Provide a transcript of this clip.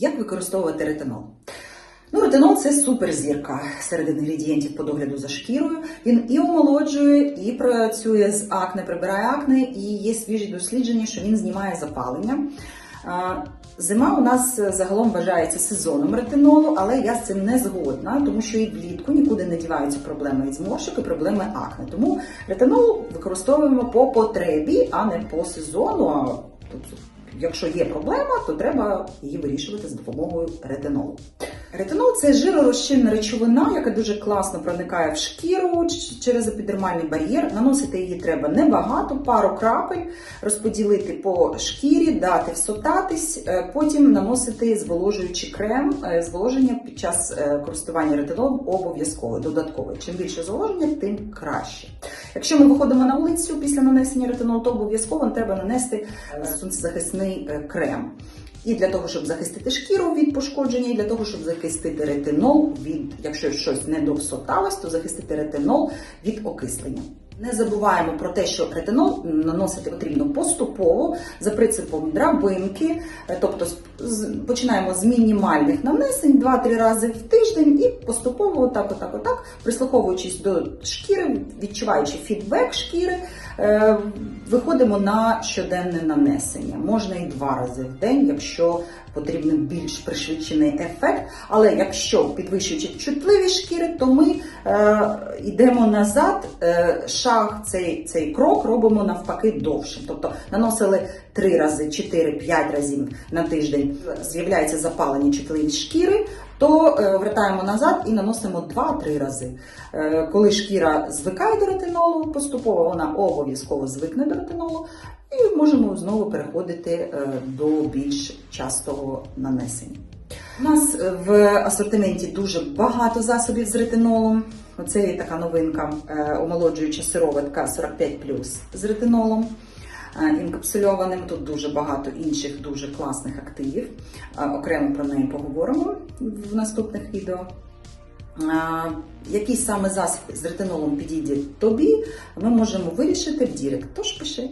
Як використовувати ретинол? Ну, ретинол це суперзірка серед інгредієнтів по догляду за шкірою. Він і омолоджує, і працює з акне, прибирає акне, і є свіжі дослідження, що він знімає запалення. Зима у нас загалом вважається сезоном ретинолу, але я з цим не згодна, тому що і влітку нікуди не діваються проблеми від зморшок і проблеми акне. Тому ретинол використовуємо по потребі, а не по сезону. А, якщо є проблема, то треба її вирішувати з допомогою ретинолу. Ретинол це жиророзчинна речовина, яка дуже класно проникає в шкіру через епідермальний бар'єр. Наносити її треба небагато, пару крапель, розподілити по шкірі, дати всотатись, е, потім наносити зволожуючий крем. Е, Зволоження під час е, користування ретинолом обов'язково додаткове. Чим більше зволоження, тим краще. Якщо ми виходимо на вулицю після нанесення ретинолу, то обов'язково треба нанести сонцезахисний крем. І для того, щоб захистити шкіру від пошкодження, і для того, щоб захистити ретинол від, якщо щось не досоталось, то захистити ретинол від окислення. Не забуваємо про те, що ретинол наносити потрібно поступово за принципом драбинки, Е, тобто починаємо з мінімальних нанесень 2-3 рази в тиждень і поступово отак, отак, отак, прислуховуючись до шкіри, відчуваючи фідбек шкіри, е, виходимо на щоденне нанесення. Можна і два рази в день, якщо потрібен більш пришвидшений ефект. Але якщо підвищуючи чутливість шкіри, то ми е, йдемо назад, е, шаг цей, цей крок робимо навпаки довшим. Тобто наносили 3 рази, 4-5 разів на тиждень, з'являється запалення чутливість шкіри. То е, вертаємо назад і наносимо 2-3 рази. Е, коли шкіра звикає до ретинолу, поступово вона обов'язково звикне до ретинолу, і можемо знову переходити е, до більш частого нанесення. У нас в асортименті дуже багато засобів з ретинолом. Оце є така новинка, омолоджуюча сироватка 45 з ретинолом. Е, Інкапсульованим тут дуже багато інших дуже класних активів. Е, Окремо про неї поговоримо в наступних відео. Е, Який саме засіб з ретинолом підійде тобі, ми можемо вирішити в Дірект. Тож пиши.